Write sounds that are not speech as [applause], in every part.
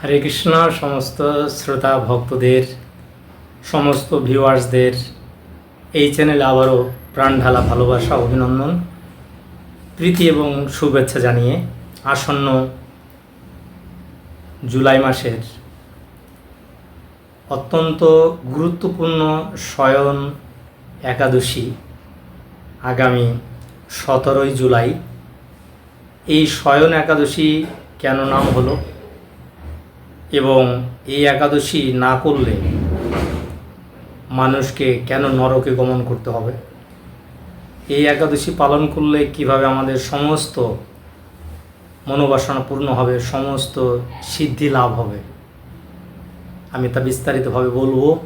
হরে কৃষ্ণ, সমস্ত শ্রোতা ভক্তদের, সমস্ত ভিউয়ার্সদের এই চ্যানেলে আবারও প্রাণ ঢালা ভালোবাসা, অভিনন্দন, প্রীতি এবং শুভেচ্ছা জানিয়ে আসন্ন জুলাই মাসের অত্যন্ত গুরুত্বপূর্ণ শয়ন একাদশী আগামী সতেরোই জুলাই। এই শয়ন একাদশী কেন নাম হলো? এবং এই একাদশী না করলে মানুষকে কেন নরকে গমন করতে হবে? এই একাদশী পালন করলে কীভাবে আমাদের সমস্ত মনোবাসনা পূর্ণ হবে, সমস্ত সিদ্ধি লাভ হবে? আমি তা বিস্তারিতভাবে বলব।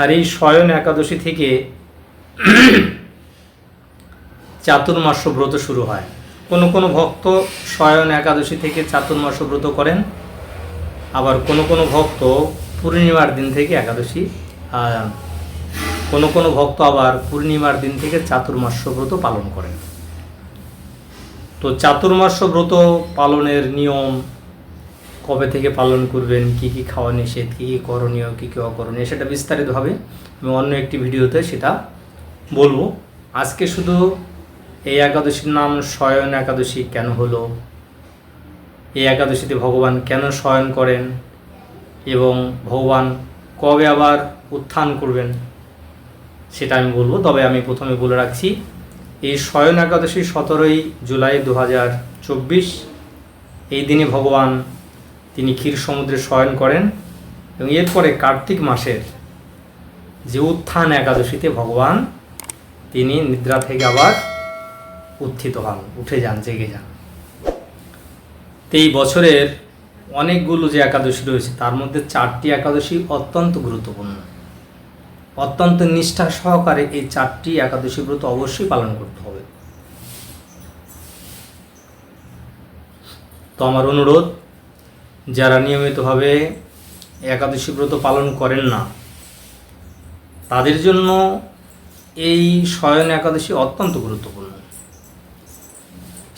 আর এই শয়ন একাদশী থেকে চাতুর্মাস্য ব্রত শুরু হয়। কোনো কোনো ভক্ত শয়ন একাদশী থেকে চাতুর্মাস্য ব্রত করেন। আবার কোনো কোনো ভক্ত পূর্ণিমার দিন থেকে একাদশী কোনো কোনো ভক্ত আবার পূর্ণিমার দিন থেকে চাতুর্মাস্য ব্রত পালন করেন। তো চাতুর্মাস্য ব্রত পালনের নিয়ম কবে থেকে পালন করবেন, কি কি খাওয়া নিষেধ, কী কী করণীয়, কী কী অকরণীয়, সেটা বিস্তারিতভাবে আমি অন্য একটি ভিডিওতে সেটা বলব। আজকে শুধু এই একাদশীর নাম শয়ন একাদশী কেন হলো? এই একাদশীতে ভগবান কেন শয়ন করেন? এবং ভগবান কবে আবার উত্থান করবেন? সেটা আমি বলব। তবে আমি প্রথমে বলে রাখছি, এই শয়ন একাদশী সতেরোই জুলাই দু হাজার চব্বিশ, এই দিনে ভগবান তিনি ক্ষীর সমুদ্রে শয়ন করেন এবং এরপরে কার্তিক মাসের যে উত্থান একাদশীতে ভগবান তিনি নিদ্রা থেকে আবার উত্থিত হন, উঠে যান, জেগে যান। তো এই বছরের অনেকগুলো যে একাদশী রয়েছে, তার মধ্যে চারটি একাদশী অত্যন্ত গুরুত্বপূর্ণ। অত্যন্ত নিষ্ঠা সহকারে এই চারটি একাদশী ব্রত অবশ্যই পালন করতে হবে। তো আমার অনুরোধ যারা নিয়মিতভাবে একাদশী ব্রত পালন করেন না, তাদের জন্য এই শয়ন একাদশী অত্যন্ত গুরুত্বপূর্ণ।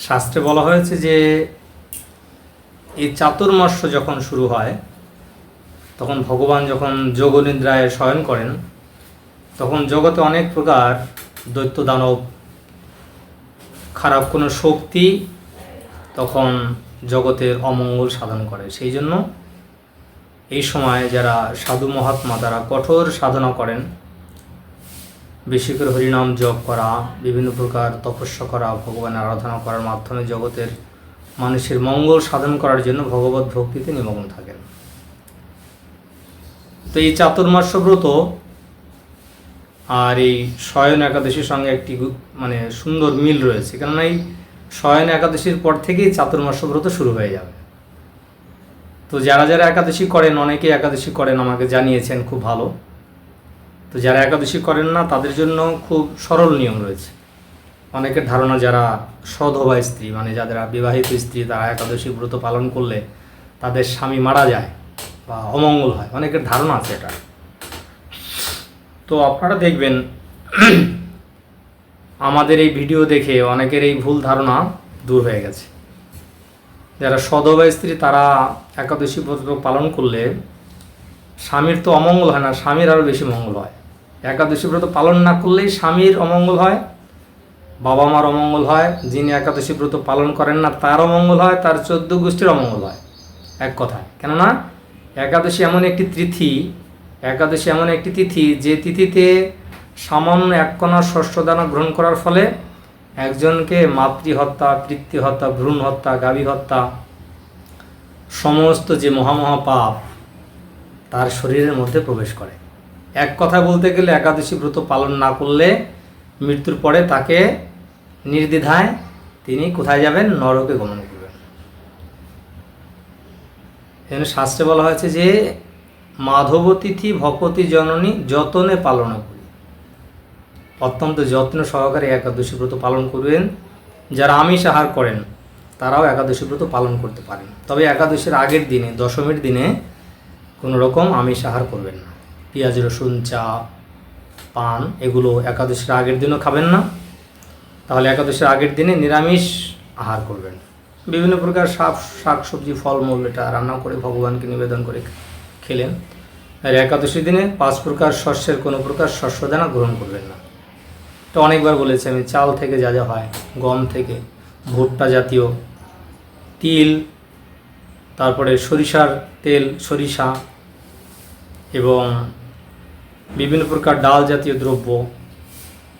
শাস্ত্রে বলা হয়েছে যে, এই চাতুর্মাস্য যখন শুরু হয়, তখন ভগবান যখন যোগনিদ্রায় শয়ন করেন, তখন জগতে অনেক প্রকার দৈত্য দানব, খারাপ কোনো শক্তি তখন জগতের অমঙ্গল সাধন করে। সেই জন্য এই সময় যারা সাধু মহাত্মা তারা কঠোর সাধনা করেন। বেশি করে হরিনাম জপ করা, বিভিন্ন প্রকার তপস্যা করা, ভগবানের আরাধনা করার মাধ্যমে জগতের মানুষের মঙ্গল সাধন করার জন্য ভগবত ভক্তিতে নিমগ্ন থাকেন। তো এই চাতুর্মাস্য ব্রত আর এই শয়ন একাদশীর সঙ্গে একটি মানে সুন্দর মিল রয়েছে। কেননা এই শয়ন একাদশীর পর থেকেই চাতুর্মাস্য ব্রত শুরু হয়ে যাবে। তো যারা যারা একাদশী করেন, অনেকে একাদশী করেন, আমাকে জানিয়েছেন খুব ভালো। তো যারা একাদশী করেন না, তাদের জন্য খুব সরল নিয়ম রয়েছে। অনেকের ধারণা যারা সধবা স্ত্রী মানে যাদের বিবাহিত স্ত্রী, তারা একাদশী ব্রত পালন করলে তাদের স্বামী মারা যায় বা অমঙ্গল হয়। অনেকের ধারণা আছে এটা। তো আপনারা দেখবেন আমাদের এই ভিডিও দেখে অনেকের এই ভুল ধারণা দূর হয়ে গেছে। যারা সধবা স্ত্রী, তারা একাদশী ব্রত পালন করলে স্বামীর তো অমঙ্গল হয় না, স্বামীর আরও বেশি মঙ্গল হয়। একাদশী ব্রত পালন না করলেই স্বামীর অমঙ্গল হয় বাবা মার অমঙ্গল হয়, যিনি একাদশী ব্রত পালন করেন না, তার অমঙ্গল হয়, তার চোদ্দ গোষ্ঠীর অমঙ্গল হয়। এক কথায় কেননা, একাদশী এমন একটি তিথি, একাদশী এমন একটি তিথি, যে তিথিতে সামান্য এক কণা শস্যদানা গ্রহণ করার ফলে একজনকে মাতৃহত্যা পিতৃ হত্যা, ভ্রূণ হত্যা, গাভী হত্যা, সমস্ত যে মহামহা পাপ তার শরীরের মধ্যে প্রবেশ করে। এক কথা বলতে গেলে একাদশী ব্রত পালন না করলে মৃত্যুর পরে তাকে নির্দ্বিধায় তিনি কোথায় যাবেন? নরকে গমন করবেন। এখানে শাস্ত্রে বলা হয়েছে যে মাধবতিথি ভকতি জননী যতনে পালন করি। অত্যন্ত যত্ন সহকারে একাদশী ব্রত পালন করবেন। যারা আমিষ আহার করেন, তারাও একাদশী ব্রত পালন করতে পারেন। তবে একাদশীর আগের দিনে, দশমীর দিনে কোনো রকম আমিষ আহার করবেন না। পেঁয়াজ, রসুন, চা, পান, এগুলো একাদশীর আগের দিনও খাবেন না। তাহলে একাদশীর আগের দিনে নিরামিষ আহার করবেন। বিভিন্ন প্রকার শাক শাক সবজি ফলমূল এটা রান্না করে ভগবানকে নিবেদন করে খেলেন। আর একাদশীর দিনে পাঁচ প্রকার শস্যের কোনো প্রকার শস্যদানা গ্রহণ করবেন না। তো অনেকবার বলেছি আমি চাল থেকে যা যা হয়, গম থেকে, ভুট্টা জাতীয়, তিল, তারপরে সরিষার তেল, সরিষা এবং বিভিন্ন প্রকার ডাল জাতীয় দ্রব্য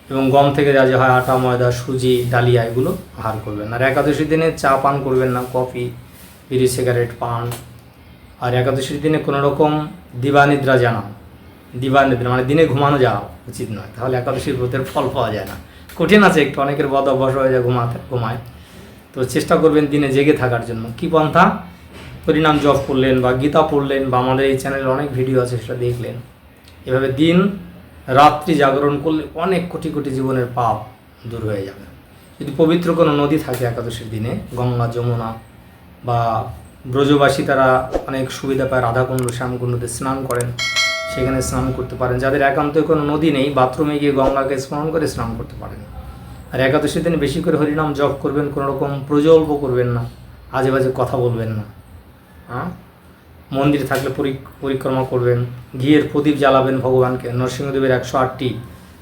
এবং গম থেকে যা যা হয়, আটা, ময়দা, সুজি, ডালিয়া এগুলো আহার করবেন। আর একাদশীর দিনে চা পান করবেন না, কফি, বিড়ি, সিগারেট পান। আর একাদশীর দিনে কোনো রকম দিবানিদ্রা জানা দিবানিদ্রা মানে দিনে ঘুমানো যাওয়া উচিত নয়। তাহলে একাদশীর ব্রতের ফল পাওয়া যায় না। কঠিন আছে একটু, অনেকের বদ অভ্যাস হয়ে যায় ঘুমাতে, ঘুমায়। তো চেষ্টা করবেন দিনে জেগে থাকার জন্য। কি পন্থা? পরিণাম জপ করলেন বা গীতা পড়লেন বা আমাদের এই চ্যানেলে অনেক ভিডিও আছে, সেটা দেখলেন। এভাবে দিন, রাত্রি জাগরণ করলে অনেক কোটি কোটি জীবনের পাপ দূর হয়ে যাবে। যদি পবিত্র কোনো নদী থাকে একাদশীর দিনে, গঙ্গা, যমুনা বা ব্রজবাসী তারা অনেক সুবিধা পায়, রাধাকুণ্ড, শ্যামকুণ্ডতে স্নান করেন। সেখানে স্নান করতে পারেন। যাদের একান্ত কোনো নদী নেই, বাথরুমে গিয়ে গঙ্গাকে স্মরণ করে স্নান করতে পারেন। আর একাদশী দিনে বেশি করে হরিনাম জপ করবেন কোনো রকম প্রজল্প করবেন না। আজে বাজে কথা বলবেন না। হ্যাঁ? মন্দিরে থাকলে পরিক্রমা করবেন। ঘিয়ের প্রদীপ জ্বালাবেন ভগবানকে। নরসিংহদেবের একশো আটটি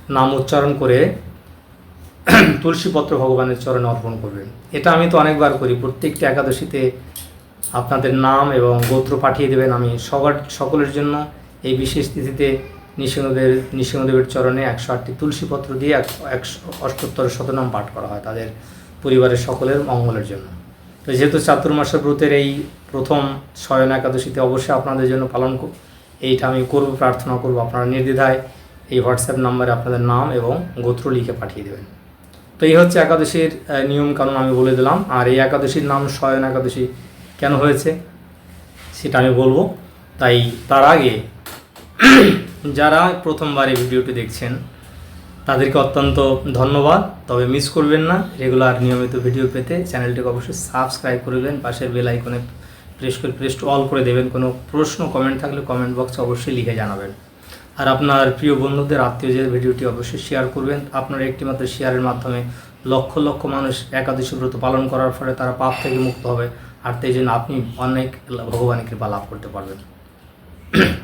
নাম উচ্চারণ করে [clears throat] তুলসীপত্র ভগবানের চরণে অর্পণ করবেন। এটা আমি তো অনেকবার করি। প্রত্যেকটি একাদশীতে আপনাদের নাম এবং গোত্র পাঠিয়ে দেবেন। আমি সবার, সকলের জন্য এই বিশেষ তিথিতে নৃসিংহদেব নৃসিংহদেবের চরণে একশো আটটি তুলসীপত্র দিয়ে এক, একশো অষ্টোত্তর শতনাম পাঠ করা হয় তাদের পরিবারের সকলের মঙ্গলের জন্য। তো যেহেতু চাতুর্মাসের ব্রতের এই প্রথম শয়ন একাদশীতে অবশ্যই আপনাদের জন্য পালন এইটা আমি করব, প্রার্থনা করব, আপনারা নির্দ্বিধায় এই হোয়াটসঅ্যাপ নাম্বারে আপনাদের নাম এবং গোত্র লিখে পাঠিয়ে দেবেন। তো এই হচ্ছে একাদশীর নিয়ম কানুন আমি বলে দিলাম। আর এই একাদশীর নাম শয়ন একাদশী কেন হয়েছে, সেটা আমি বলব। তাই তার আগে যারা প্রথমবার এই ভিডিওটি দেখছেন, তাদেরকে অত্যন্ত ধন্যবাদ। তবে মিস করবেন না, রেগুলার নিয়মিত ভিডিও পেতে চ্যানেলটিকে অবশ্যই সাবস্ক্রাইব করবেন পাশের বেল আইকনে প্রেস করে প্রেস অল করে দেবেন। কোনো প্রশ্ন কমেন্ট থাকলে কমেন্ট বক্সে অবশ্যই লিখে জানাবেন। আর আপনার প্রিয় বন্ধুদের, আত্মীয়দের ভিডিওটি অবশ্যই শেয়ার করবেন। আপনার একটিমাত্র শেয়ারের মাধ্যমে লক্ষ লক্ষ মানুষ একাদশী ব্রত পালন করার ফলে তারা পাপ থেকে মুক্ত হবে। আর তাই জন্য আপনি অনেক ভগবানের কৃপা লাভ করতে পারবেন।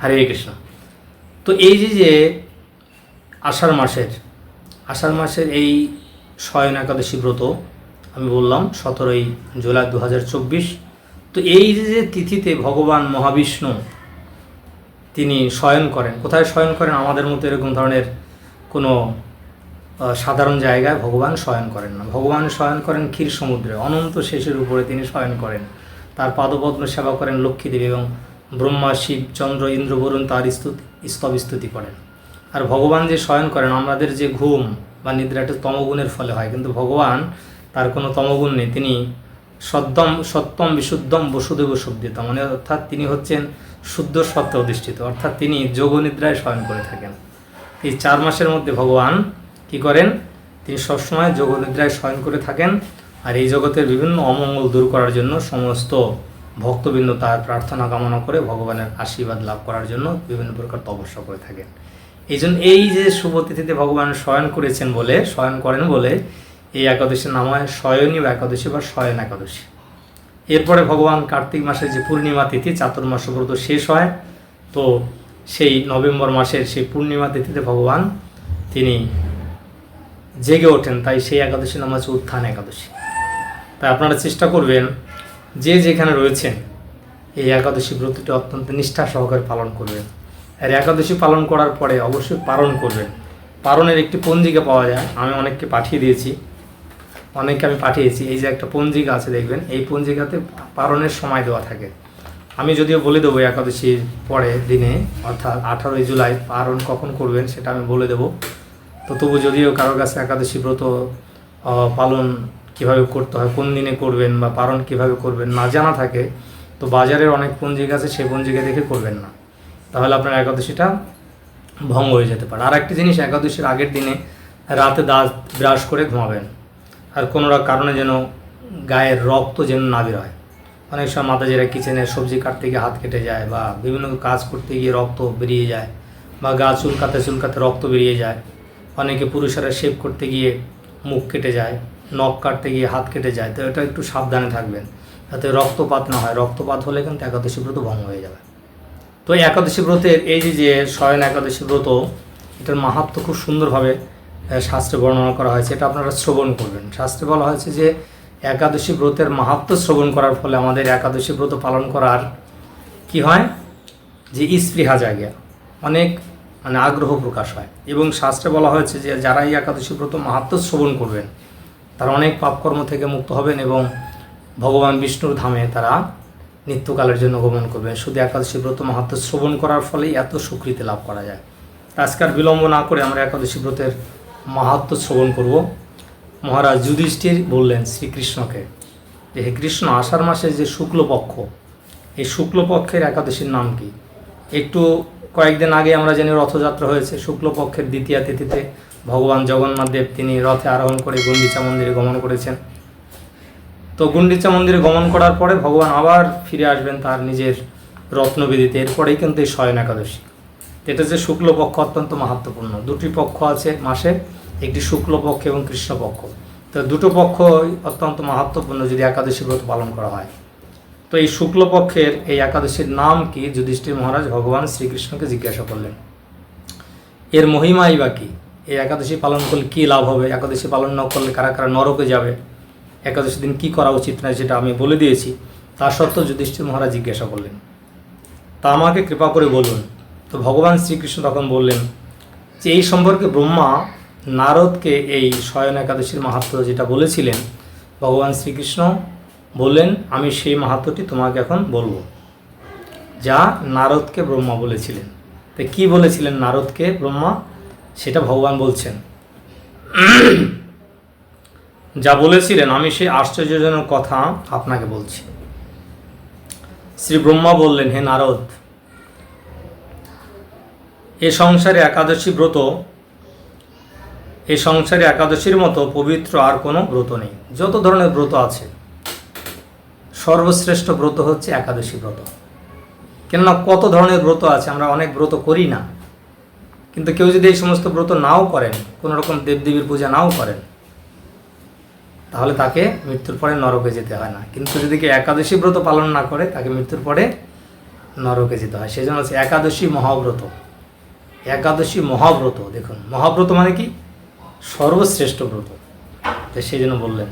হরে কৃষ্ণ। তো এই যে যে আষাঢ় মাসের আষাঢ় মাসের এই শয়ন একাদশী ব্রত, আমি বললাম সতেরোই জুলাই দু হাজার চব্বিশ, তো এই যে তিথিতে ভগবান মহাবিষ্ণু তিনি শয়ন করেন, কোথায় শয়ন করেন? আমাদের মতো এরকম ধরনের কোনো সাধারণ জায়গায় ভগবান শয়ন করেন না। ভগবান শয়ন করেন ক্ষীর সমুদ্রে, অনন্ত শেষের উপরে তিনি শয়ন করেন। তার পাদপদ্ম সেবা করেন লক্ষ্মীদেবী এবং ব্রহ্মা, শিব, চন্দ্র ইন্দ্র বরুণ তার স্তুতি। স্তব স্তুতি করেন। আর ভগবান যে শয়ন করেন, আমাদের যে ঘুম বা নিদ্রা একটা তমগুণের ফলে হয়। কিন্তু ভগবান তার কোনো তমগুণ নেই। তিনি সদ্যম, সত্যম বিশুদ্ধম বসুদেব শব্দিত। মানে অর্থাৎ তিনি হচ্ছেন শুদ্ধ সত্য অধিষ্ঠিত। অর্থাৎ তিনি যোগনিদ্রায় শয়ন করে থাকেন। এই চার মাসের মধ্যে ভগবান কি করেন? তিনি সবসময় যোগনিদ্রায় শয়ন করে থাকেন। আর এই জগতের বিভিন্ন অমঙ্গল দূর করার জন্য সমস্ত ভক্তবৃন্দ তার প্রার্থনা কামনা করে ভগবানের আশীর্বাদ লাভ করার জন্য বিভিন্ন প্রকার তপস্যা করে থাকেন। এই জন্য এই যে শুভ তিথিতে ভগবান শয়ন করেছেন বলে, শয়ন করেন বলে, এই একাদশীর নাম হয় শয়নী বা একাদশী বা শয়ন একাদশী। এরপরে ভগবান কার্তিক মাসের যে পূর্ণিমা তিথি, চাতুর্মাস ব্রত শেষ হয়, তো সেই নভেম্বর মাসের সেই পূর্ণিমা তিথিতে ভগবান তিনি জেগে ওঠেন, তাই সেই একাদশী নাম হচ্ছে উত্থান একাদশী। তাই আপনারা চেষ্টা করবেন যেখানে রয়েছেন, এই একাদশী ব্রতটি অত্যন্ত নিষ্ঠা সহকারে পালন করবেন। আর একাদশী পালন করার পরে অবশ্যই পালন করবেন। পালনের একটি পঞ্জিকা পাওয়া যায়, আমি অনেককে পাঠিয়ে দিয়েছি। অনেককে আমি পাঠিয়েছি, এই যে একটা পঞ্জিকা আছে দেখবেন, এই পঞ্জিকাতে পালনের সময় দেওয়া থাকে। আমি যদিও বলে দেবো একাদশীর পরে দিনে, অর্থাৎ আঠারোই জুলাই পালন কখন করবেন সেটা আমি বলে দেবো। তো তবু যদিও কারোর কাছে একাদশী ব্রত পালন কীভাবে করতে হয়, কোন দিনে করবেন বা পালন কীভাবে করবেন না জানা থাকে, তো বাজারের অনেক পঞ্জিকা আছে, সেই পঞ্জিকা দেখে করবেন না। তাহলে আপনার একাদশীটা ভঙ্গ হয়ে যেতে পারে। আর একটি জিনিস, একাদশীর আগের দিনে রাতে দাঁত ব্রাশ করে ঘুমাবেন। আর কোনো কারণে যেন গায়ের রক্ত যেন না বের হয়। অনেক সময় মাথা মাতাজিরা কিচেনে সবজি কাটতে গিয়ে হাত কেটে যায় বা বিভিন্ন কাজ করতে গিয়ে রক্ত বেরিয়ে যায় বা গা চুলকাতে চুলকাতে রক্ত বেরিয়ে যায়। অনেকে পুরুষেরা শেভ করতে গিয়ে মুখ কেটে যায়। নখ কাটতে গিয়ে হাত কেটে যায়, তো এটা একটু সাবধানে থাকবেন। যাতে রক্তপাত না হয়। রক্তপাত হলে কিন্তু একাদশী ব্রত ভঙ্গ হয়ে যাবে। তো এই একাদশী ব্রতের এই যে যে শয়ন একাদশী ব্রত, এটার মাহাত্ম খুব সুন্দরভাবে শাস্ত্রে বর্ণনা করা হয়েছে। এটা আপনারা শ্রবণ করবেন। শাস্ত্রে বলা হয়েছে যে, একাদশী ব্রতের মাহাত্ম শ্রবণ করার ফলে আমাদের একাদশী ব্রত পালন করার কি হয়? যে স্পৃহা জায়গা অনেক মানে আগ্রহ প্রকাশ হয়। এবং শাস্ত্রে বলা হয়েছে যে, যারা এই একাদশী ব্রত মাহাত্ম শ্রবণ করবেন তারা অনেক পাপকর্ম থেকে মুক্ত হবেন এবং ভগবান বিষ্ণুর ধামে তারা নিত্যকালের জন্য গমন করবেন। শুধু একাদশী ব্রত মাহাত্ম শ্রবণ করার ফলেই এত সুকৃতি লাভ করা যায়। আজকাল বিলম্ব না করে আমরা একাদশী ব্রতের মাহাত্ম শ্রবণ করব। মহারাজ যুধিষ্ঠির বললেন শ্রীকৃষ্ণকে যে, হে কৃষ্ণ, আষাঢ় মাসের যে শুক্লপক্ষ, এই শুক্লপক্ষের একাদশীর নাম কি? একটু কয়েকদিন আগে আমরা জানি রথযাত্রা হয়েছে, শুক্লপক্ষের দ্বিতীয় তিথিতে ভগবান জগন্নাথ দেব তিনি রথে আরোহণ করে গুন্ডিচা মন্দিরে গমন করেছেন। তো গুন্ডিচা মন্দিরে গমন করার পরে ভগবান আবার ফিরে আসবেন তার নিজের রত্নবেদিতে, এরপরেই কিন্তু এই শয়ন একাদশী। এটা যে শুক্লপক্ষ অত্যন্ত মাহাত্মপূর্ণ দুটি পক্ষ আছে মাসে, একটি শুক্লপক্ষ এবং কৃষ্ণপক্ষ। তো দুটো পক্ষ অত্যন্ত মাহাত্মপূর্ণ যদি একাদশী ব্রত পালন করা হয়। তো এই শুক্লপক্ষের এই একাদশীর নাম কি? যুধিষ্ঠির মহারাজ ভগবান শ্রীকৃষ্ণকে জিজ্ঞাসা করলেন। এর মহিমাই বা কি? এই একাদশী পালন করলে কী লাভ হবে? একাদশী পালন না করলে কারা কারা নরকে যাবে? একাদশী দিন কী করা উচিত নয় সেটা আমি বলে দিয়েছি। তা সত্ত্বেও যুধিষ্ঠির মহারাজ জিজ্ঞাসা করলেন, তা আমাকে কৃপা করে বলুন। তো ভগবান শ্রীকৃষ্ণ তখন বললেন, যে এই সম্পর্কে ব্রহ্মা নারদকে এই শয়ন একাদশীর মাহাত্ম যেটা বলেছিলেন, ভগবান শ্রীকৃষ্ণ বললেন, আমি সেই মাহাত্মটি তোমাকে এখন বলব। যা নারদকে ব্রহ্মা বলেছিলেন। তো কি বলেছিলেন নারদকে ব্রহ্মা? সেটা ভগবান বলছেন। যা বলেছিলেন, আমি সেই আশ্চর্যজনক কথা আপনাকে বলছি। শ্রী ব্রহ্মা বললেন, হে নারদ, এ সংসারে একাদশী ব্রত, এ সংসারে একাদশীর মতো পবিত্র আর কোনো ব্রত নেই। যত ধরনের ব্রত আছে সর্বশ্রেষ্ঠ ব্রত হচ্ছে একাদশী ব্রত। কেননা কত ধরনের ব্রত আছে আমরা অনেক ব্রত করি না। কিন্তু কেউ যদি এই সমস্ত ব্রত নাও করেন, কোনো রকম দেবদেবীর পূজা নাও করেন, তাহলে তাকে মৃত্যুর পরে নরকে যেতে হয় না। কিন্তু যদি কেউ একাদশী ব্রত পালন না করে, তাকে মৃত্যুর পরে নরকে যেতে হয়। সেই জন্য হচ্ছে একাদশী মহাব্রত। একাদশী মহাব্রত, দেখুন। মহাব্রত মানে কি? সর্বশ্রেষ্ঠ ব্রত। তো সেই জন্য বললেন।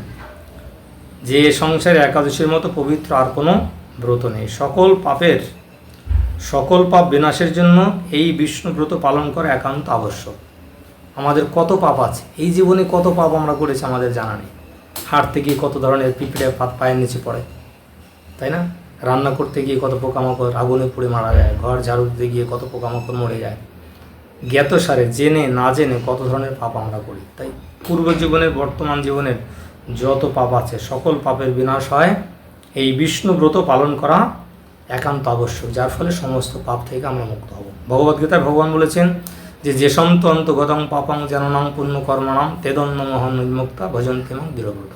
যে সংসারে একাদশীর মতো পবিত্র আর কোনো ব্রত নেই। সকল পাপের, সকল পাপ বিনাশের জন্য এই বিষ্ণু ব্রত পালন করা একান্ত আবশ্যক। আমাদের কত পাপ আছে? এই জীবনে কত পাপ আমরা করেছি আমাদের জানা নেই। হাঁটতে গিয়ে কত ধরনের পিঁপড়ে পাত পায়ের নিচে পড়ে, তাই না? রান্না করতে গিয়ে কত পোকামাকড় আগুনে পুড়ে মারা যায়, ঘর ঝাড়ু দিতে গিয়ে কত পোকামাকড় মরে যায়। জ্ঞাত সারে জেনে না জেনে কত ধরনের পাপ আমরা করি, তাই? পূর্ব জীবনের বর্তমান জীবনের যত পাপ আছে, সকল পাপের বিনাশ হয়। এই বিষ্ণু ব্রত পালন করা একান্ত আবশ্যক, যার ফলে সমস্ত পাপ থেকে আমরা মুক্ত হব। ভগবদ্গীতায় ভগবান বলেছেন যে যে সন্ত অন্তগতং পাপং জননাং পুণ্য কর্মণাম তেদন্ন মহন উন্মুক্তা ভজন্তিমং দৃঢ়ব্রত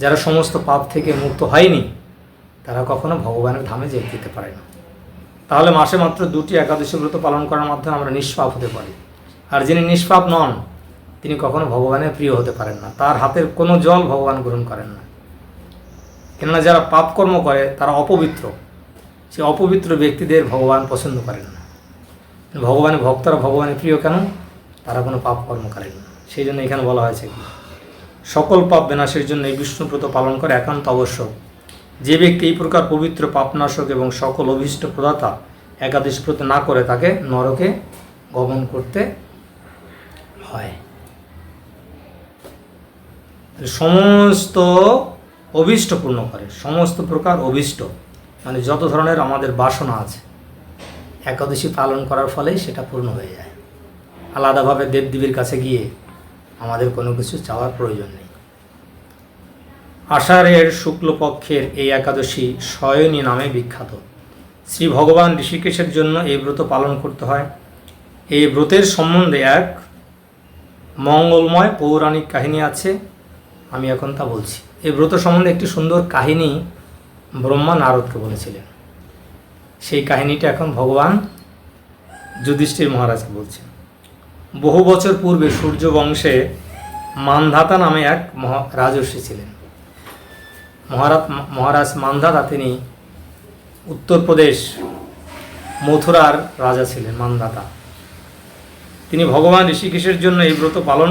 যারা সমস্ত পাপ থেকে মুক্ত হয়নি, তারা কখনো ভগবানের ধামে যেতে দিতে পারে না। তাহলে মাসে মাত্র দুটি একাদশী ব্রত পালন করার মাধ্যমে আমরা নিষ্পাপ হতে পারি। আর যিনি নিষ্পাপ নন তিনি কখনো ভগবানের প্রিয় হতে পারেন না। তার হাতের কোনো জল ভগবান গ্রহণ করেন না। কেননা যারা পাপকর্ম করে, তারা অপবিত্র। সে অপবিত্র ব্যক্তিদের ভগবান পছন্দ করেন না। ভগবানের ভক্তরা ভগবানের প্রিয় কেন? তারা কোনো পাপ কর্ম করেন না। সেই জন্য এখানে বলা হয়েছে কি, সকল পাপ বিনাশের জন্য এই বিষ্ণুব্রত পালন করা একান্ত আবশ্যক। যে ব্যক্তি এই প্রকার পবিত্র পাপনাশক এবং সকল অভীষ্ট প্রদাতা একাদশ ব্রত না করে, তাকে নরকে গমন করতে হয়। সমস্ত অভীষ্ট পূর্ণ করে, সমস্ত প্রকার অভীষ্ট মানে যত ধরনের আমাদের বাসনা আছে, একাদশী পালন করার ফলেই সেটা পূর্ণ হয়ে যায়। আলাদাভাবে দেবদেবীর কাছে গিয়ে আমাদের কোনো কিছু চাওয়ার প্রয়োজন নেই। আষাঢ়ের শুক্লপক্ষের এই একাদশী শয়নী নামে বিখ্যাত। শ্রী ভগবান ঋষিকেশের জন্য এই ব্রত পালন করতে হয়। এই ব্রতের সম্বন্ধে এক মঙ্গলময় পৌরাণিক কাহিনী আছে। আমি এখন তা বলছি। এই ব্রত সম্বন্ধে একটি সুন্দর কাহিনী ব্রহ্মা নারদকে বলেছিলেন। সেই কাহিনীটা এখন ভগবান যুধিষ্ঠির মহারাজকে বলছেন। বহু বছর পূর্বে সূর্য বংশে মানধাতা নামে এক রাজর্ষি ছিলেন। মহারাজ মহারাজ মানধাতা তিনি উত্তরপ্রদেশ মথুরার রাজা ছিলেন মানধাতা। তিনি ভগবান ঋষিকেশের জন্য এই ব্রত পালন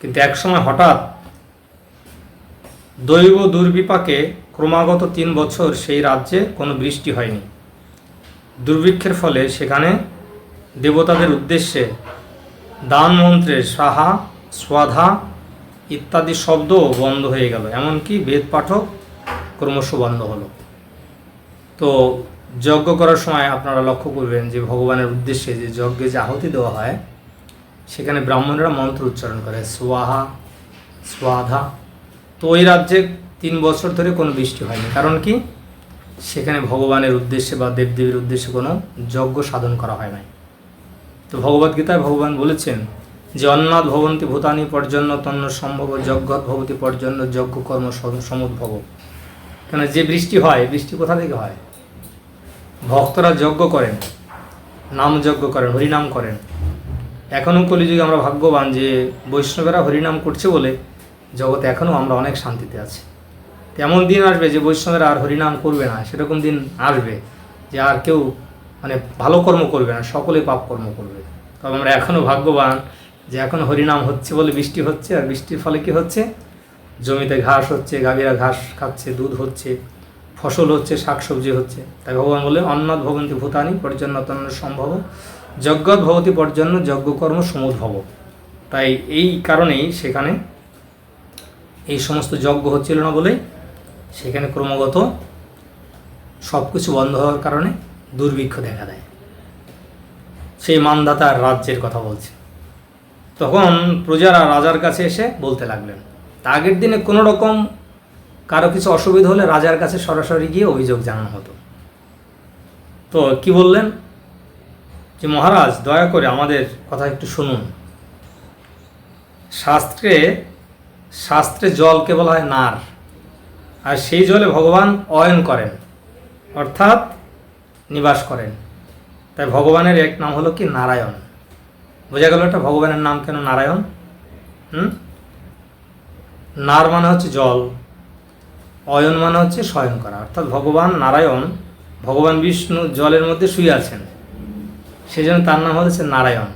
কিন্তু একসময় হঠাৎ দৈব দুর্বিপাকে ক্রমাগত তিন বছর সেই রাজ্যে কোনো বৃষ্টি হয়নি। দুর্ভিক্ষের ফলে সেখানে দেবতাদের উদ্দেশ্যে দান মন্ত্রে সাহা, স্বাধা ইত্যাদি শব্দও বন্ধ হয়ে গেল। এমনকি বেদ পাঠক ক্রমশ বন্ধ হলো। তো যজ্ঞ করার সময় আপনারা লক্ষ্য করবেন যে ভগবানের উদ্দেশ্যে যে যজ্ঞে যে আহুতি দেওয়া হয় সেখানে ব্রাহ্মণরা মন্ত্র উচ্চারণ করে সোয়াহা স্বাধা। তো ওই রাজ্যে তিন বছর ধরে কোনো বৃষ্টি হয়নি। কারণ কি? সেখানে ভগবানের উদ্দেশ্যে বা দেবদেবীর উদ্দেশ্যে কোনো যজ্ঞ সাধন করা হয় নাই। তো ভগবদ্গীতায় ভগবান বলেছেন যে অন্নাথ ভবন্তি ভূতানি পর্যন্ত তন্ন সম্ভব যজ্ঞ ভবতী পর্যন্ত যজ্ঞ কর্ম সম- সমুদ্ভব। কেন যে বৃষ্টি হয়, বৃষ্টি কোথা থেকে হয়? ভক্তরা যজ্ঞ করেন, নাম যজ্ঞ করেন, হরিনাম করেন। এখনও কলিযুগে আমরা ভাগ্যবান যে বৈষ্ণবেরা হরিনাম করছে বলে জগতে এখনও আমরা অনেক শান্তিতে আছি। তেমন দিন আসবে যে বৈষ্ণবেরা আর হরিনাম করবে না, সেরকম দিন আসবে যে আর কেউ মানে ভালো কর্ম করবে না সকলে পাপ কর্ম করবে। তবে আমরা এখনও ভাগ্যবান যে এখন হরিনাম হচ্ছে বলে বৃষ্টি হচ্ছে, আর বৃষ্টির ফলে কি হচ্ছে? জমিতে ঘাস হচ্ছে, গাভীরা ঘাস খাচ্ছে, দুধ হচ্ছে, ফসল হচ্ছে, শাকসবজি হচ্ছে। তাই ভগবান বলে অন্নাথ ভবন্তি ভূতানি পর্যন্নতন্ন সম্ভব যজ্ঞত ভবতি পর্যন্ন যজ্ঞকর্ম সমুদ্ভব তাই এই কারণেই সেখানে এই সমস্ত যজ্ঞ হচ্ছিল না বলেই সেখানে ক্রমাগত সব কিছু বন্ধ হওয়ার কারণে দুর্ভিক্ষ দেখা দেয়। সেই মানদাতার রাজ্যের কথা বলছে। তখন প্রজারা রাজার কাছে এসে বলতে লাগলেন, আগের দিনে কোনো রকম কারও কিছু অসুবিধা হলে রাজার কাছে সরাসরি গিয়ে অভিযোগ জানানো হতো। তো কি বললেন? যে মহারাজ, দয়া করে আমাদের কথা একটু শুনুন। শাস্ত্রে শাস্ত্রে জলকে বলা হয় নার, আর সেই জলে ভগবান অয়ন করেন, অর্থাৎ নিবাস করেন। তাই ভগবানের এক নাম হলো কি? নারায়ণ। বোঝা গেল এটা? ভগবানের নাম কেন নারায়ণ? হুম? নার মানে হচ্ছে জল, অয়ন মানে হচ্ছে শয়ন করা। অর্থাৎ ভগবান নারায়ণ, ভগবান বিষ্ণু জলের মধ্যে শুয়ে আছেন। সেই জন্য তার নাম হচ্ছে নারায়ণ।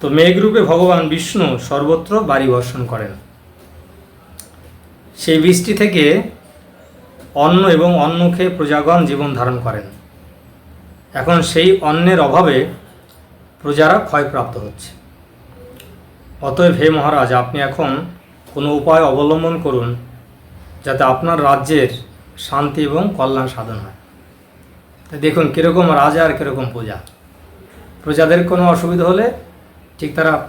তো মেঘরূপে ভগবান বিষ্ণু সর্বত্র বাড়ি বর্ষণ করেন। সেই বৃষ্টি থেকে অন্ন এবং অন্ন খেয়ে প্রজাগণ জীবন ধারণ করেন। এখন সেই অন্নের অভাবে প্রজারা ক্ষয়প্রাপ্ত হচ্ছে। অতএব হে মহারাজ, আপনি এখন কোনো উপায় অবলম্বন করুন যাতে আপনার রাজ্যের শান্তি এবং কল্যাণ সাধন হয়। দেখুন কীরকম রাজা আর কীরকম প্রজা। প্রজাদের কোনো অসুবিধা হলে ঠিক তারা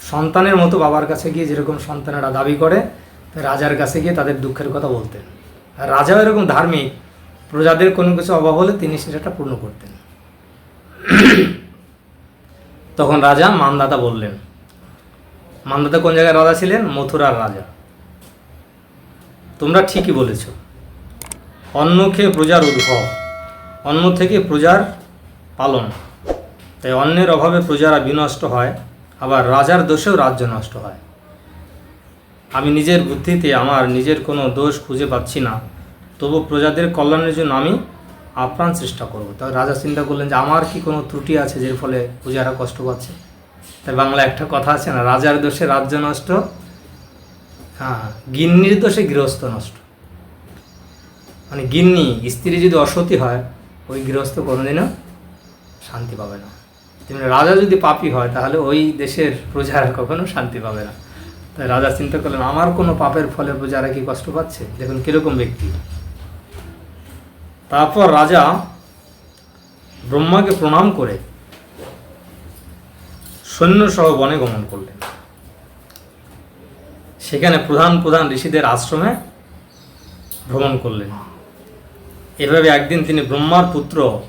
সন্তানের মতো বাবার কাছে গিয়ে যেরকম সন্তানেরা দাবি করে রাজার কাছে গিয়ে তাদের দুঃখের কথা বলতেন। আর রাজাও এরকম ধার্মিক, প্রজাদের কোনো কিছু অভাব হলে তিনি সেটা পূর্ণ করতেন। তখন রাজা মানদাতা বললেন, মানদাতা কোন জায়গায় রাজা ছিলেন? মথুরার রাজা। তোমরা ঠিকই বলেছ। অন্ন খেয়ে প্রজার উদ্ভব। অন্ন থেকে প্রজার পালন। তাই অন্যের অভাবে প্রজারা বিনষ্ট হয়, আবার রাজার দোষেও রাজ্য নষ্ট হয়। আমি নিজের বুদ্ধিতে আমার নিজের কোনো দোষ খুঁজে পাচ্ছি না। তবু প্রজাদের কল্যাণের জন্য আমি আপ্রাণ চেষ্টা করব। তাই রাজা চিন্তা করলেন যে, আমার কি কোনো ত্রুটি আছে যার ফলে প্রজারা কষ্ট পাচ্ছে? তাই বাংলা একটা কথা আছে না, রাজার দোষে রাজ্য নষ্ট হ্যাঁ গিন্নির দোষে গৃহস্থ নষ্ট। মানে গিন্নি, স্ত্রী যদি অসতী হয় ওই গৃহস্থ কোনোদিনও শান্তি পাবে না। তেমনি রাজা যদি পাপী হয়, তাহলে ওই দেশের প্রজারা কখনো শান্তি পাবে না। তাই রাজা চিন্তা করলেন, আমার কোনো পাপের ফলে প্রজারা কি কষ্ট পাচ্ছে? দেখুন কীরকম ব্যক্তি। তারপর রাজা ব্রহ্মাকে প্রণাম করে সৈন্যসহ বনে গমন করলেন। সেখানে প্রধান প্রধান ঋষিদের আশ্রমে ভ্রমণ করলেন। এভাবে একদিন তিনি ব্রহ্মার পুত্র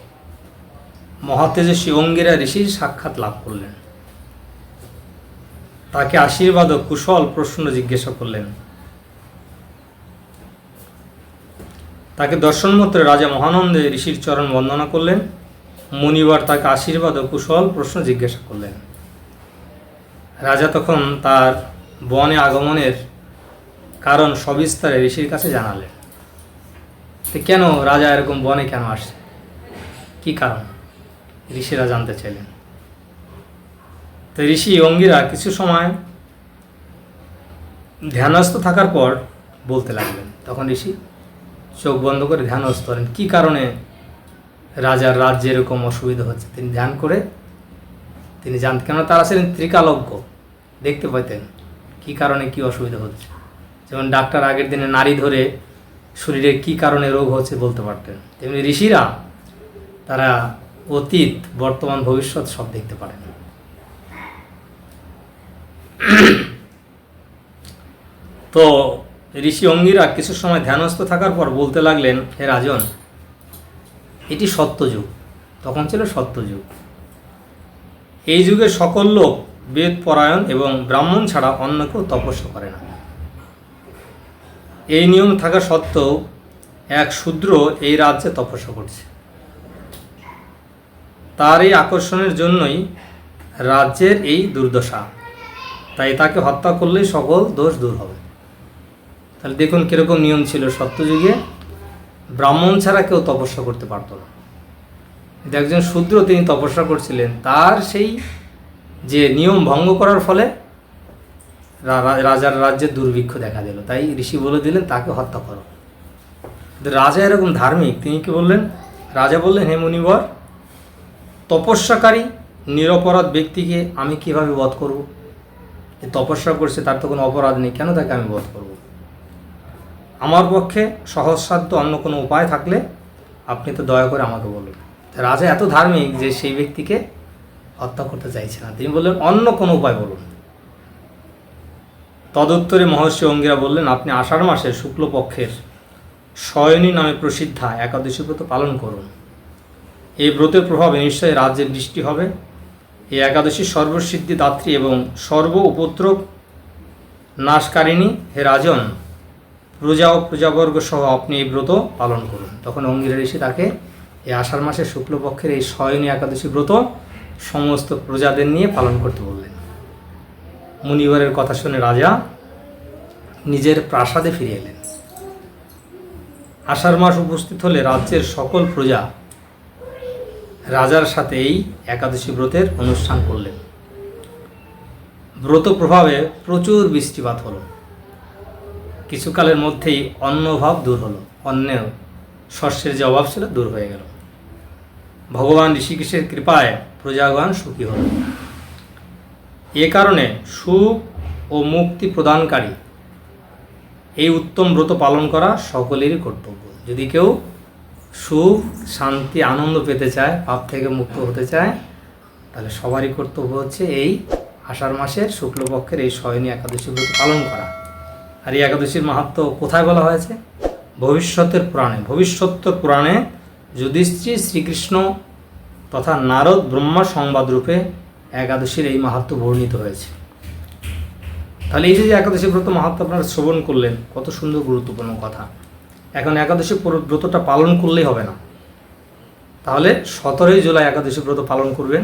মহাতেজস্বী অঙ্গিরা ঋষির সাক্ষাৎ লাভ করলেন। তাকে আশীর্বাদ ও কুশল প্রশ্ন জিজ্ঞাসা করলেন। তাকে দর্শন মন্ত্রে রাজা মহানন্দে ঋষির চরণ বন্দনা করলেন। মুনিবার তাকে আশীর্বাদ ও কুশল প্রশ্ন জিজ্ঞাসা করলেন। রাজা তখন তার বনে আগমনের কারণ সবিস্তারে ঋষির কাছে জানালেন। তো কেন রাজা এরকম বনে কেন আসছে? কি কারণ? ঋষিরা জানতে চাইলেন। তো ঋষি অঙ্গিরা কিছু সময় ধ্যানস্থ থাকার পর বলতে লাগলেন, তখন ঋষি চোখ বন্ধ করে ধ্যানস্থ করেন কী কারণে রাজার রাজ্যে এরকম অসুবিধা হচ্ছে? তিনি ধ্যান করে তিনি জানতেন কেন তারা ছিলেন ত্রিকালজ্ঞ। দেখতে পাইতেন কী কারণে কি অসুবিধা হচ্ছে। যেমন ডাক্তার আগের দিনে নারী ধরে শরীরে কি কারণে রোগ হচ্ছে বলতে পারতেন। তেমনি ঋষিরা তারা অতীত, বর্তমান, ভবিষ্যৎ সব দেখতে পারেন। তো ঋষি অঙ্গিরা কিছু সময় ধ্যানস্থ থাকার পর বলতে লাগলেন, হে রাজন, এটি সত্যযুগ তখন ছিল সত্যযুগ এই যুগে সকল লোক বেদ, পরায়ণ এবং ব্রাহ্মণ ছাড়া অন্য কেউ তপস্যা করে না। এই নিয়ম থাকা সত্ত্বেও এক শূদ্র এই রাজ্যে তপস্যা করছে। তার এই আকর্ষণের জন্যই রাজ্যের এই দুর্দশা। তাই তাকে হত্যা করলেই সকল দোষ দূর হবে। তাহলে দেখুন কীরকম নিয়ম ছিল সত্যযুগে। ব্রাহ্মণ ছাড়া কেউ তপস্যা করতে পারতো না। একজন শূদ্র তিনি তপস্যা করছিলেন। তার সেই যে নিয়ম ভঙ্গ করার ফলে রাজার রাজ্যে দুর্ভিক্ষ দেখা দিল। তাই ঋষি বলে দিলেন, তাকে হত্যা করো। রাজা এরকম ধার্মিক, তিনি কি বললেন? রাজা বললেন, হে মুনিবর, তপস্যাকারী, নিরপরাধ ব্যক্তিকে আমি কীভাবে বধ করব? যে তপস্যা করছে, তার তো কোনো অপরাধ নেই, কেন তাকে আমি বধ করব? আমার পক্ষে সহজসাধ্য অন্য কোনো উপায় থাকলে আপনি তো দয়া করে আমাকে বলুন। রাজা এত ধার্মিক যে সেই ব্যক্তিকে হত্যা করতে চাইছে না। তিনি বললেন, অন্য কোনো উপায় বলুন। তদুত্তরে মহর্ষি অঙ্গিরা বললেন, আপনি আষাঢ় মাসের শুক্লপক্ষের শয়নী নামে প্রসিদ্ধা একাদশী ব্রত পালন করুন। এই ব্রতের প্রভাবে নিশ্চয়ই রাজ্যে বৃষ্টি হবে। এই একাদশী সর্বসিদ্ধি দাত্রী এবং সর্ব উপদ্রব নাশকারিণী হে রাজন, প্রজা ও প্রজাবর্গ সহ আপনি এই ব্রত পালন করুন। তখন অঙ্গিরা ঋষি তাকে এই আষাঢ় মাসের শুক্লপক্ষের এই শয়নী একাদশী ব্রত সমস্ত প্রজাদের নিয়ে পালন করতে বললেন। মুনিবরের কথা শুনে রাজা নিজের প্রাসাদে ফিরে এলেন। আষাঢ় মাস উপস্থিত হলে রাজ্যের সকল প্রজা রাজার সাথে এই একাদশী ব্রতের অনুষ্ঠান করলেন। ব্রত প্রভাবে প্রচুর বৃষ্টিপাত হলো। কিছুকালের মধ্যেই অন্নভাব দূর হলো। অন্যেও শস্যের যে অভাব ছিল দূর হয়ে গেল। ভগবান ঋষিকেশের কৃপায় প্রজাগণ সুখী হল। এ কারণে সুখ ও মুক্তি প্রদানকারী। এই উত্তম ব্রত পালন করা সকলেরই কর্তব্য। যদি কেউ সুখ, শান্তি, আনন্দ পেতে চায়, পাপ থেকে মুক্ত হতে চায়, তাহলে সবারই কর্তব্য হচ্ছে এই আষাঢ় মাসের শুক্লপক্ষের এই শয়নী একাদশী ব্রত পালন করা। আর এই একাদশীর মাহাত্ম কোথায় বলা হয়েছে? ভবিষ্যতের পুরাণে। ভবিষ্যত্তর পুরাণে যুধিষ্ঠি শ্রীকৃষ্ণ তথা নারদ ব্রহ্মা সংবাদ রূপে একাদশীর এই মাহাত্ম বর্ণিত হয়েছে। তাহলে এই যে একাদশী ব্রত মাহাত্ম আপনারা শ্রবণ করলেন, কত সুন্দর গুরুত্বপূর্ণ কথা। এখন একাদশী ব্রতটা পালন করলেই হবে না। তাহলে সতেরোই জুলাই একাদশী ব্রত পালন করবেন,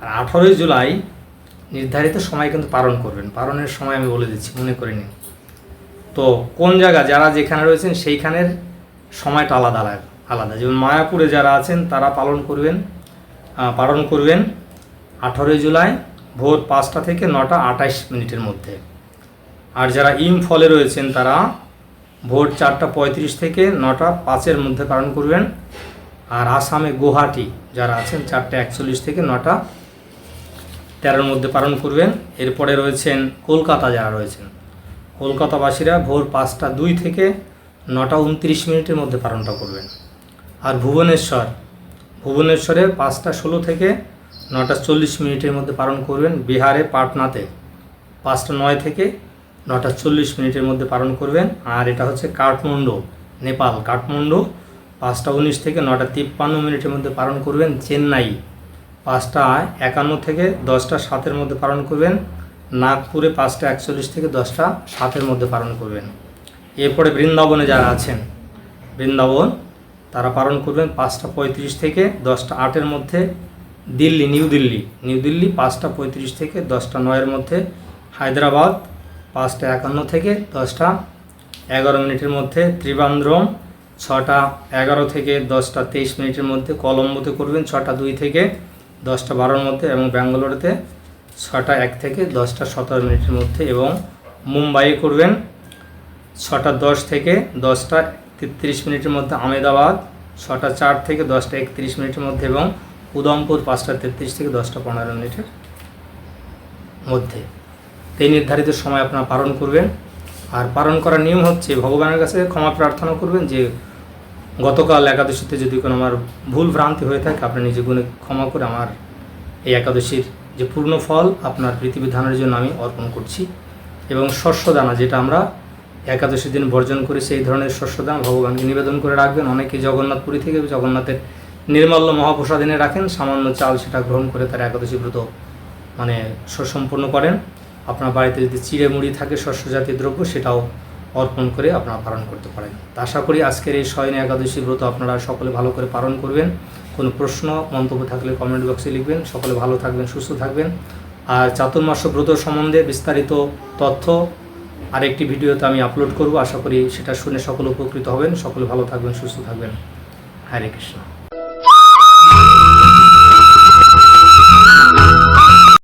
আর আঠারোই জুলাই নির্ধারিত সময় কিন্তু পালন করবেন। পালনের সময় আমি বলে দিচ্ছি, মনে করে নিন। তো কোন জায়গা, যারা যেখানে রয়েছেন সেইখানের সময়টা আলাদা আলাদা। আলাদা যেমন মায়াপুরে যারা আছেন, তারা পালন করবেন পালন করবেন। আঠারোই জুলাই ভোর পাঁচটা থেকে নটা আঠাইশ মিনিটের মধ্যে। আর যারা ইম ফলে রয়েছেন তারা ভোর চারটা পঁয়ত্রিশ থেকে নটা পাঁচের মধ্যে পালন করবেন। আর আসামে গুয়াহাটি যারা আছেন চারটে একচল্লিশ থেকে নটা তেরোর মধ্যে পালন করবেন। এরপরে রয়েছেন কলকাতা যারা রয়েছেন। কলকাতাবাসীরা ভোর পাঁচটা দুই থেকে নটা উনত্রিশ মিনিটের মধ্যে পালনটা করবেন। আর ভুবনেশ্বর, ভুবনেশ্বরে পাঁচটা ষোলো থেকে নটা চল্লিশ মিনিটের মধ্যে পালন করবেন বিহারে, পাটনাতে। পাঁচটা নয় থেকে নটা চল্লিশ মিনিটের মধ্যে পালন করবেন। আর এটা হচ্ছে কাঠমান্ডু, নেপাল। কাঠমান্ডু পাঁচটা উনিশ থেকে নটা তিপ্পান্ন মিনিটের মধ্যে পালন করবেন চেন্নাই। পাঁচটা একান্ন থেকে দশটা সাতের মধ্যে পালন করবেন। নাগপুরে পাঁচটা একচল্লিশ থেকে দশটা সাতের মধ্যে পালন করবেন। এরপরে বৃন্দাবনে যারা আছেন, বৃন্দাবন, তারা পালন করবেন পাঁচটা পঁয়ত্রিশ থেকে দশটা আটের মধ্যে দিল্লি, নিউ দিল্লি। নিউ দিল্লি পাঁচটা পঁয়ত্রিশ থেকে দশটা নয়ের মধ্যে। হায়দ্রাবাদ পাঁচটা একান্ন থেকে দশটা এগারো মিনিটের মধ্যে। ত্রিবান্দ্রম ছটা এগারো থেকে দশটা তেইশ মিনিটের মধ্যে। কলম্বোতে করবেন ছটা দুই থেকে দশটা বারোর মধ্যে এবং ব্যাঙ্গালোরেতে ছটা এক থেকে দশটা সতেরো মিনিটের মধ্যে এবং মুম্বাইয়ে করবেন ছটা দশ থেকে দশটা তেত্রিশ মিনিটের মধ্যে আমেদাবাদ ছটা চার থেকে দশটা একত্রিশ মিনিটের মধ্যে এবং উদমপুর পাঁচটা তেত্রিশ থেকে দশটা পনেরো মিনিটের মধ্যে। এই নির্ধারিত সময় আপনারা পালন করবেন। আর পালন করার নিয়ম হচ্ছে ভগবানের কাছে ক্ষমা প্রার্থনা করবেন যে, গতকাল একাদশীতে যদি কোনো আমার ভুল ভ্রান্তি হয়ে থাকে, আপনি নিজে গুণে ক্ষমা করে আমার এই একাদশীর যে পূর্ণ ফল আপনার পৃথিবী ধানের জন্য আমি অর্পণ করছি। এবং শস্যদানা যেটা আমরা একাদশী দিন বর্জন করে সেই ধরনের শস্যদান ভগবানকে নিবেদন করে রাখবেন। অনেকে জগন্নাথপুরী থেকে জগন্নাথের নির্মাল্য মহাপ্রসাদ এনে রাখেন, সামান্য চাল সেটা গ্রহণ করে তারা একাদশী ব্রত মানে সুসম্পন্ন করেন। আপনার বাড়িতে যদি চিড়ে মুড়ি থাকে শস্য জাতীয় দ্রব্য, সেটাও অর্পণ করে আপনারা পালন করতে পারেন। আশা করি আজকের এই শয়নে একাদশী ব্রত আপনারা সকলে ভালো করে পালন করবেন। কোনো প্রশ্ন, মন্তব্য থাকলে কমেন্ট বক্সে লিখবেন। সকলে ভালো থাকবেন, সুস্থ থাকবেন। আর চাতুর্মাস ব্রত সম্বন্ধে বিস্তারিত তথ্য আরেকটি ভিডিওতে আমি আপলোড করব। আশা করি সেটা শুনে সকলে উপকৃত হবেন। সকলে ভালো থাকবেন, সুস্থ থাকবেন। হরে কৃষ্ণ। Thank you.